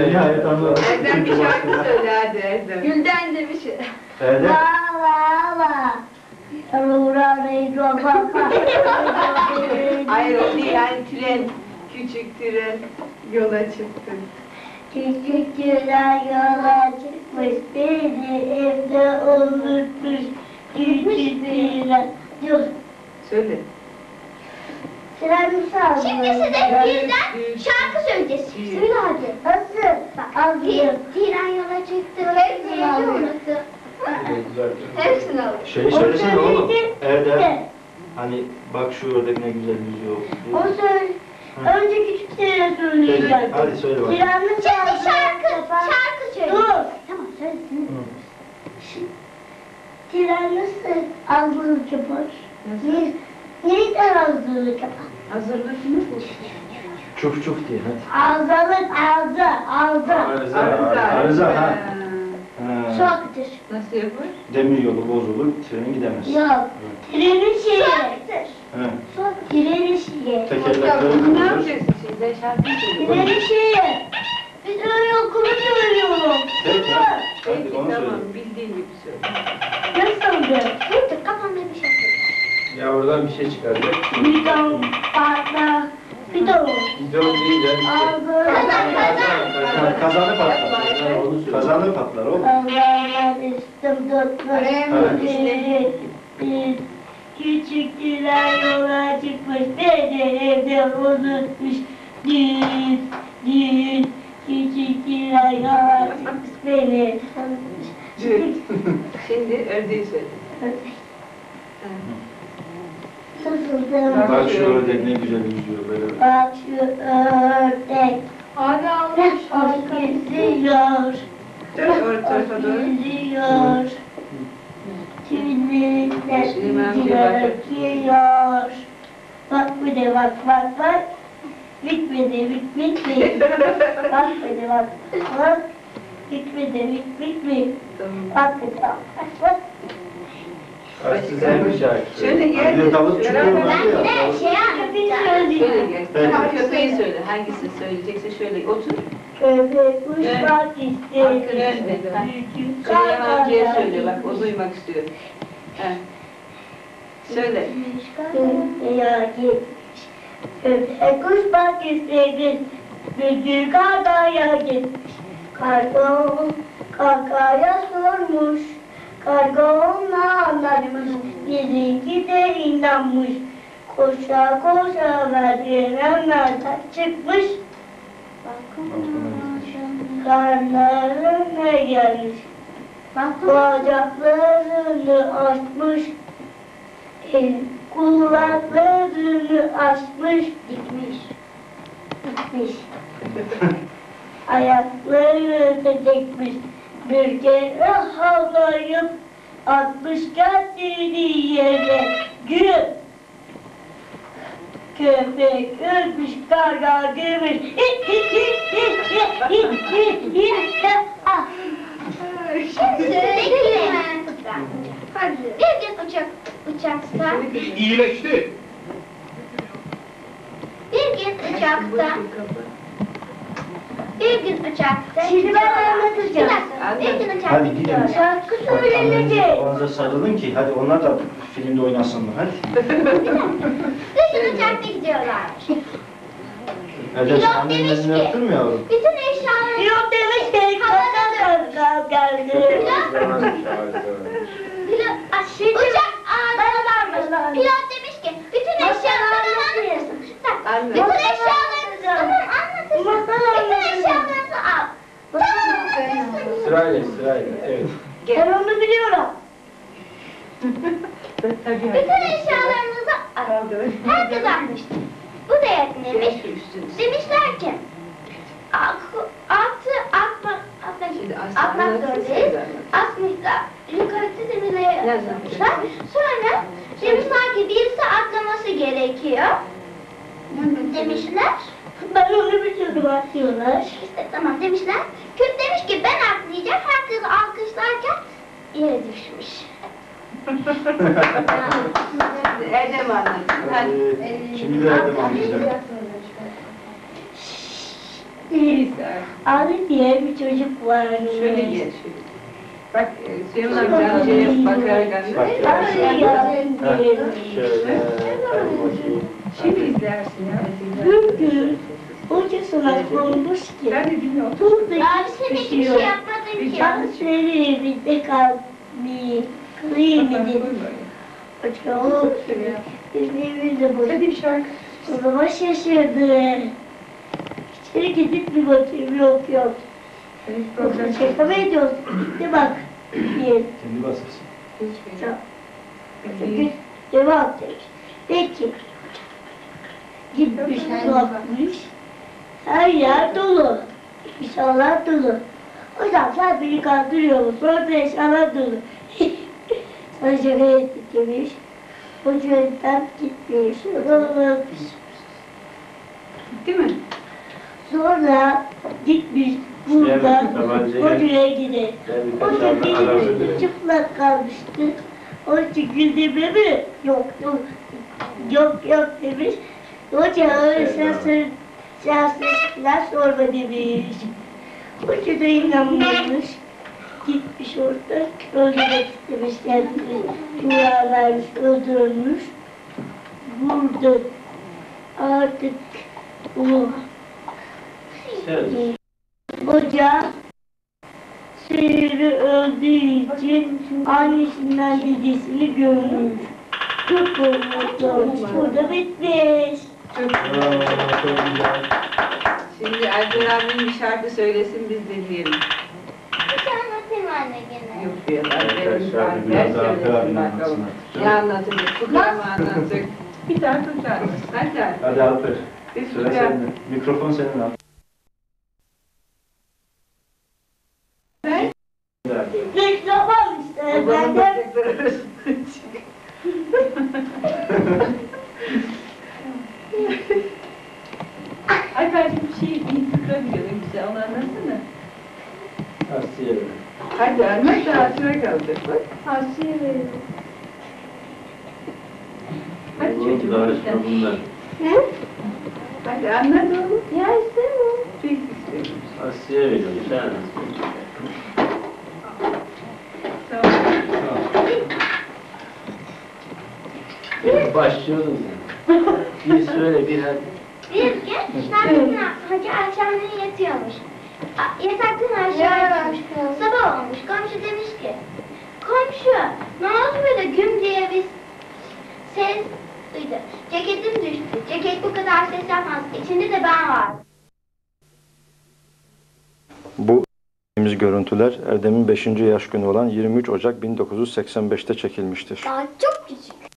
Nihayet anladım. Erdem bir şarkı başka- söyle hadi Erdem. Gülden demiş. Erdem. La la la. Hayır o değil yani tren. Küçük tren yola çıktı. Küçük güzel yola çıkmış beni evde unutmuş. Küçük güzel. Dur. Söyle. Sıramı sağ Şimdi size birden şarkı söyleyeceğiz. Söyle hadi. Hazır. Hazır. Tren yola çıktı. Hepsini unuttu. Hepsini aldı. Şey söylesene oğlum. Erdem. Hani bak şu ördek ne güzel yüzüyor. O söyle. Önce küçük Peki, söyleyeceğim. hadi söyle bakalım. Tiranı Şimdi şarkı, şarkı söyle. Dur. Tamam söyle. Tren nasıl ağzını kapar? Ne, neyden ağzını kapar? Hazırlık mı? Çuf çuf diye hadi. Ağzının ağzı, ağzı. Arıza, arıza ha. Su ha. akıtır. Nasıl yapar? Demir yolu bozulur, tren gidemez. Yok. Trenin şeyi. Su akıtır. He. Su akıtır. Trenin şeyi. Tekerlekleri Ne kırılır. yapacaksın şimdi? Şarkı söyle. Trenin şeyi. Biz öyle okulu söylüyorum. Peki, hadi. Peki Hadi onu söyle. tamam bildiğin gibi söyle. Nasıldı? Dur kafamda bir şey söyle. Ya oradan bir şey çıkaracak. Bidon, patla, bidon. Bidon değil ya. işte. Kazan, kazan. Ha, Kazanı patlar. Ha, onu söyle. Kazanı patlar oğlum. Allah'ım üstüm tutmuş. Evet. Biri, bir, Küçük tren yola çıkmış, evde unutmuş. Düğün, düğün, küçük tren yola çıkmış, beni unutmuş. Şimdi ördeği söyle. Sızıldım. Bak şu ördek ne güzel yüzüyor böyle. Bak şu ördek, Hadi almış. o yüzüyor. Ör tarafa doğru. Yüzüyor. Bir döküyor. Bak bir de bak bak bak. Bitmedi bit bitmedi. Bak bir de bak bak. Bitmedi bit bitmedi. Bak bir de bak bak bak. Sen bir şarkı. Şöyle Bir gel. de tavuk çıkıyor mu? Ben bir de şey Köpeği. Şöyle söyleyeyim. gel. Peki. Tamam köpeği söyle. Hangisini söyleyecekse şöyle otur. Köpek uçmak Hakkını istedi. önde. Amcaya kargalar söyle bak o duymak istiyor. He. Söyle. Dünyaya gitmiş. Köpek uçmak istedi. Büyük kargaya gitmiş. Karga, kargaya sormuş. Karga ona anlatmış. Bizimki de inanmış. Koşa koşa merdivenlerden çıkmış. Karnlarına gelmiş. Bacaklarını açmış. Kulaklarını açmış. Dikmiş. Dikmiş. Ayaklarını dikmiş. Bir kere havlayıp atmış kendini yere. Gül. Köpek ölmüş, karga gümüş. Ah. Bir gün uçak, uçakta, İyileşti. bir gün uçakta, bir gün uçakta. Şimdi ben anlatacağım. Bir gün uçakta Hadi gidin. gidiyorlar. Şarkı söylenecek. sarılın ki hadi onlar da filmde oynasınlar hadi. Bir gün uçakta gidiyorlar. Erdem sen Pilot demiş ki-? Bütün eşyaları... Pilot demiş ki kaka kaka geldi. Pilot, Sırayla. Evet. Ben onu biliyorum. Bütün eşyalarınızı al. Herkes almıştı. Bu da yetmemiş. Demişler ki, altı atmak nasıl zorundayız. Atmışlar, yukarıda demirleri Ne atmışlar. Sonra demişler ki birisi atlaması gerekiyor. Demişler. Ben onu biliyorum atıyorlar. İşte tamam demişler. Kürt demiş ki ben atlayacağım. Herkes alkışlarken yere düşmüş. Erdem anlatsın. Hadi. Hadi. Şimdi de Erdem anlayacak. Adil, Adil diye bir çocuk var. Şöyle gel şöyle. Bak e, Süleyman amca amcaya bakarak Bak, anlat. Adil yardım Ha, diye. Şöyle. hadi bakayım. Şimdi izlersin ya. Bir gün hoca sana sormuş ki, Ben de bilmiyorum. Abi sen hiçbir şey yapmadın kalmayı, kılayım dedim. Hoca olsun. Bizim evimizde boş. Hadi bir şarkı. O zaman şaşırdı. İçeri gidip bir bakayım yok yok. Bir Yoksa şaka mı ediyorsun? Gitti bak. Bir. Kendi basırsın. Çünkü cevap demiş. Peki. Gitmiş bakmış. Her yer dolu. İnşallah dolu. Hocam sen beni kandırıyor musun? Orada inşallah dolu. Sana şaka ettik demiş. Hocam gitmiş. Olmamış. Değil mi? Sonra gitmiş burada hocaya gider. Hoca veririm. çıplak kalmıştı. Onun için güldüğümde mi? Yok yok. Yok yok demiş. Hoca öyle şansın şanslar sorma demiş. Hoca da inanmamış. Gitmiş orada öldürmek istemiş kendini. Dua vermiş, öldürmüş. Vurdu. Artık bu Söz. Hoca Seyir'i öldüğü için annesinden dedesini görmüş. Çok mutlu olmuş. Burada bitmiş. Çok güzel. Şimdi Alper abim bir şarkı söylesin biz dinleyelim. Bir şey anlatayım anne gene. Yok diyorlar. Arkadaşlar, Alper biraz daha Alper abinin bakalım. anlatsın. Ne anlatacak? Fıkra mı anlatacak? Bir tane fıkra anlat. Hadi Alper. Hadi Alper. Bir Sıra fıkra. sende. Mikrofon senin al. Ben Mikrofon işte. babamın Ben de bacakları arasında çık. Alper'cim bir şey, bir fıkra biliyorum güzel. Onu anlatsana. Asiye verin. Hadi anlat da hatıra kalacak bak. Hadi Oğlum, çocuğum. bunlar. Hadi anlat oğlum. ya istemiyorum. Pek istemiyorum. Asiye veriyorum. Sen anlat. Tamam. Başlıyordun sen. Bir söyle bir hadi. Bir gün Nermin Hacı akşamleyin yatıyormuş. Yataktan aşağı yatmış. Sabah olmuş. Komşu demiş ki Komşu ne oldu böyle güm diye bir ses duydu. Ceketim düştü. Ceket bu kadar ses yapmaz. İçinde de ben var. Bu çektiğimiz görüntüler Erdem'in 5. yaş günü olan 23 Ocak 1985'te çekilmiştir. Daha çok küçük.